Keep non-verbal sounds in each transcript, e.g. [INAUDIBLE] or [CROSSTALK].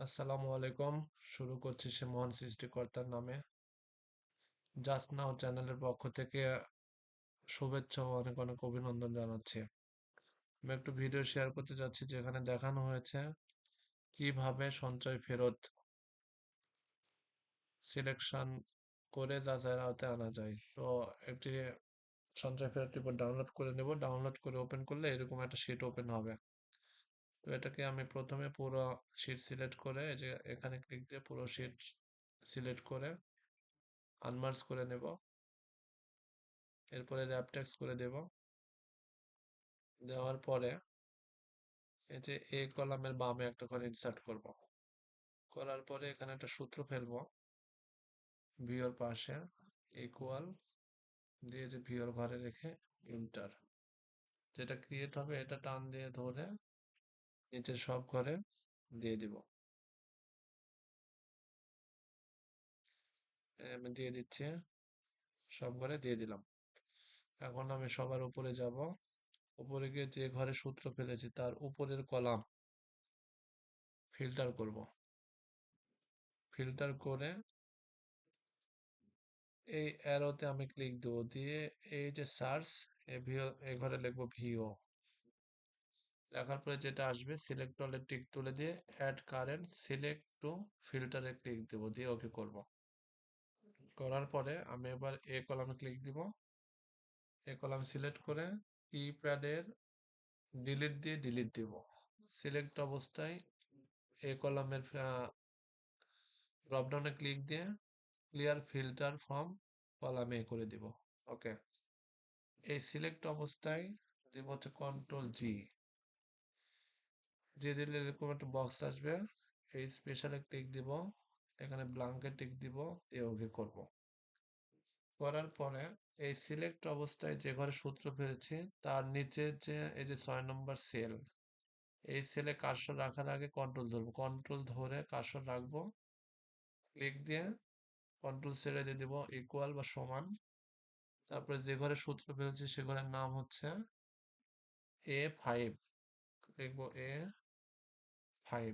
আসসালামু আলাইকুম। শুরু করছি সে মহান সৃষ্টিকর্তার নামে। চ্যানেলের পক্ষ থেকে শুভেচ্ছা ও অনেক অনেক অভিনন্দন জানাচ্ছি। আমি একটু ভিডিও শেয়ার করতে যেখানে দেখানো হয়েছে কীভাবে সঞ্চয় ফেরত সিলেকশন করে যাচাইয়ের আনা যায়। তো একটি সঞ্চয় ফেরত ডাউনলোড করে নেব। ডাউনলোড করে ওপেন করলে এরকম একটা শিট ওপেন হবে। তো এটাকে আমি প্রথমে পুরো শিট সিলেক্ট করে যে এখানে ক্লিক দিয়ে পুরো শিট সিলেক্ট করে আনমার্স করে নেব। এরপরে র্যাপ টেক্সট করে দেব। দেওয়ার পরে এই যে এ কলামের বামে একটা ঘর ইনসার্ট করব। করার পরে এখানে একটা সূত্র ফেলব। ভিওর পাশে ইকুয়াল দিয়ে যে ভিওর ঘরে রেখে ইন্টার যেটা ক্রিয়েট হবে এটা টান দিয়ে ধরে নিচের সব ঘরে দিয়ে দিব। আমি দিয়ে দিচ্ছি। সব ঘরে দিয়ে দিলাম। এখন আমি সবার উপরে যাব। উপরে গিয়ে যে ঘরে সূত্র ফেলেছি তার উপরের কলাম ফিল্টার করব। ফিল্টার করে এই অ্যারোতে আমি ক্লিক দেব। দিয়ে এই যে সার্চ এ ঘরে লিখব ভিও। লেখার পরে যেটা আসবে সিলেক্ট অলের টিক তুলে দিয়ে অ্যাড কারেন্ট সিলেক্ট টু ফিল্টারে ক্লিক দেব, দিয়ে ওকে করব। করার পরে আমি এবার এ কলামে ক্লিক দিব। এ কলাম সিলেক্ট করে কিপ্যাডের ডিলিট দিয়ে ডিলিট দিব। সিলেক্ট অবস্থায় এ কলামের ড্রপডাউনে ক্লিক দিয়ে ক্লিয়ার ফিল্টার ফ্রম কলামে করে দিব। ওকে এই সিলেক্ট অবস্থায় দিব হচ্ছে কন্ট্রোল জি যে দিলে এরকম একটা বক্স আসবে, এই স্পেশালে ক্লিক দিব, এখানে ব্লাঙ্কে টিক দিব দিয়ে ওকে করব। করার পরে এই সিলেক্ট অবস্থায় যে ঘরে সূত্র ফেলেছি তার নিচে যে, এই যে ছয় নম্বর সেল এই সেলে কার্সর রাখার আগে কন্ট্রোল ধরবো। কন্ট্রোল ধরে কার্সর রাখব ক্লিক দিয়ে কন্ট্রোল ছেড়ে দিয়ে দিব ইকুয়াল বা সমান। তারপরে যে ঘরে সূত্র ফেলছি সে ঘরের নাম হচ্ছে এ ফাইভ লিখব এ ফাইভ।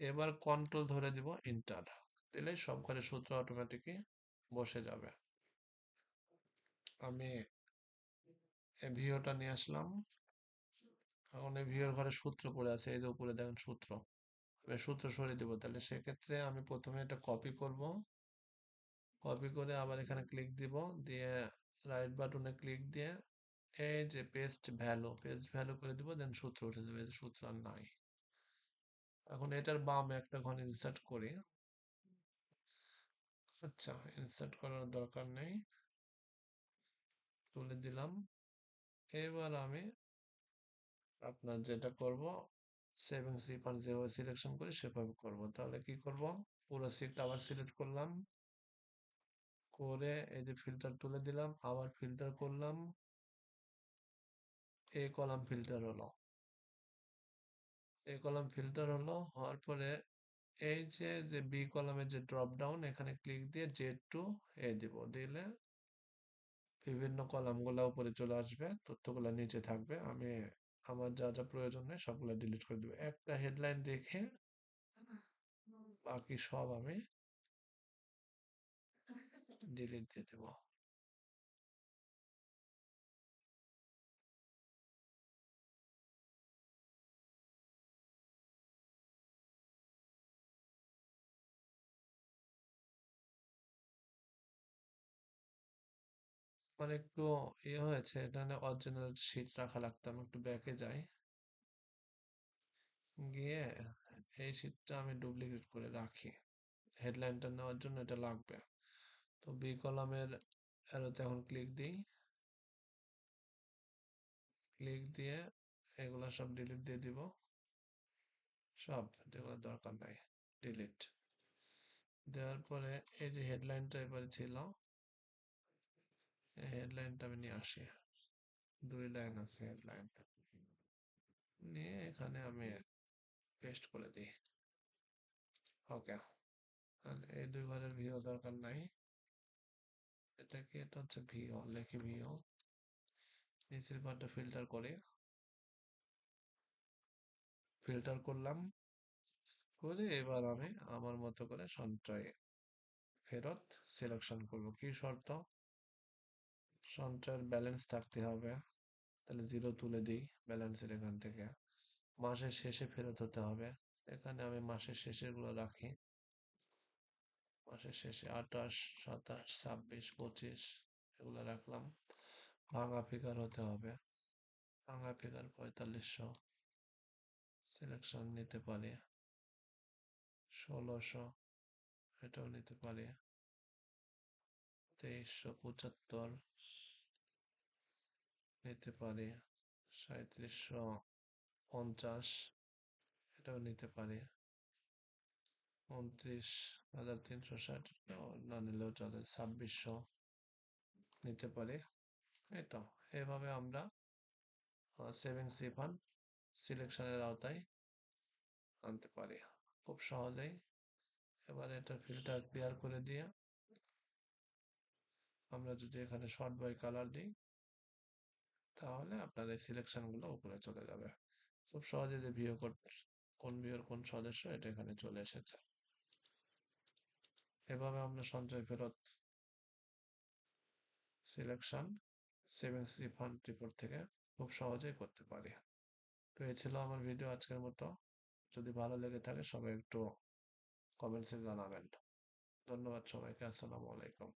এবার কন্ট্রোল ধরে দিব ইন্টার। দিলে সব ঘরে সূত্র অটোমেটিকই বসে যাবে। আমি ভিওটা নিয়ে আসলাম। এখন এই ভিওর ঘরে সূত্র পড়ে আছে, এই যে উপরে দেখেন সূত্র। আমি সূত্র সরিয়ে দেবো, তাহলে সেক্ষেত্রে আমি প্রথমে এটা কপি করব। কপি করে আবার এখানে ক্লিক দিব, দিয়ে রাইট বাটনে ক্লিক দিয়ে এই যে পেস্ট ভ্যালু পেস্ট ভ্যালু করে দিব দেন সূত্র উঠে যাবে সূত্র আর নাই। এখন এটার বামে একটা ঘন ইনসার্ট করি। আচ্ছা ইনসার্ট করার দরকার নেই। তুলে দিলাম। এবার আমি আপনার যেটা করব সেভিং সি ফান্ড যেভাবে সিলেকশন করি সেভাবে করব। তাহলে কি করব? পুরো সিটটা আবার সিলেক্ট করলাম। করে এই যে ফিল্টার তুলে দিলাম, আবার ফিল্টার করলাম। এ কলাম ফিল্টার হলো। এ কলাম ফিল্টার হলো হওয়ার পরে এই যে যে বি কলামের যে ড্রপ ডাউন এখানে ক্লিক দিয়ে জেড টু এ দিব। দিলে বিভিন্ন কলামগুলো উপরে চলে আসবে তথ্যগুলো নিচে থাকবে। আমি আমার যা যা প্রয়োজন নেই সবগুলো ডিলিট করে দেবো। একটা হেডলাইন রেখে বাকি সব আমি [LAUGHS] ডিলিট দিয়ে দেবো। মানে একটু ইয়ে হয়েছে এখানে অরিজিনাল শিট রাখা লাগতো, আমি একটু ব্যাকে যাই। গিয়ে এই শিটটা আমি ডুপ্লিকেট করে রাখি। হেডলাইনটা নেওয়ার জন্য এটা লাগবে। তো বি কলামের অ্যারোতে এখন ক্লিক দিই। ক্লিক দিয়ে এগুলো সব ডিলিট দিয়ে দিব। সব, যেগুলো দরকার নাই ডিলিট দেওয়ার পরে এই যে হেডলাইনটা এবারে ছিল হেডলাইনটা আমি নিয়ে আসি। দুই লাইন আছে হেডলাইন নিয়ে এখানে আমি পেস্ট করে দিই। ওকে এই দুই ঘরের ভিও দরকার নাই। এটা কি? এটা হচ্ছে ভিও লেখি ভিও নিচের ঘরটা ফিল্টার করে। ফিল্টার করলাম। করে এবার আমি আমার মতো করে সঞ্চয়, ফেরত সিলেকশন করব। কি শর্ত? সঞ্চয়ের ব্যালেন্স থাকতে হবে। তাহলে জিরো তুলে দিই ব্যালেন্সের এখান থেকে। মাসের শেষে ফেরত হতে হবে। এখানে আমি মাসের শেষেরগুলো রাখি। মাসের শেষে আঠাশ, সাতাশ, ছাব্বিশ, পঁচিশ এগুলো রাখলাম। ভাঙা ফিগার হতে হবে। ভাঙা ফিগার পঁয়তাল্লিশশো। সিলেকশন নিতে পারি। ষোলোশো, এটাও নিতে পারি। তেইশশো পঁচাত্তর। নিতে পারি সাঁত্রিশশো পঞ্চাশ এটাও নিতে পারি। উনত্রিশ হাজার তিনশো ষাট না নিলেও চলে, ছাব্বিশশো নিতে পারি। তো এভাবে আমরা সেভিংস রিফান্ড সিলেকশনের আওতায় আনতে পারি। খুব সহজেই। এবার এটা ফিল্টার ক্লিয়ার করে দিয়ে আমরা যদি এখানে শর্ট বাই কালার দিই তাহলে আপনার এই সিলেকশনগুলো উপরে চলে যাবে। খুব সহজে যে ভিও কোড কোন ভিওর কোন সদস্য এটা এখানে চলে এসেছে। এভাবে আমরা সঞ্চয় ফেরত সিলেকশন সেভিংস রিফান্ড রিপোর্ট থেকে খুব সহজেই করতে পারি। তো এই ছিল আমার ভিডিও আজকের মতো। যদি ভালো লেগে থাকে সবাই একটু কমেন্টসে জানাবেন। ধন্যবাদ সবাইকে, আসসালামু আলাইকুম।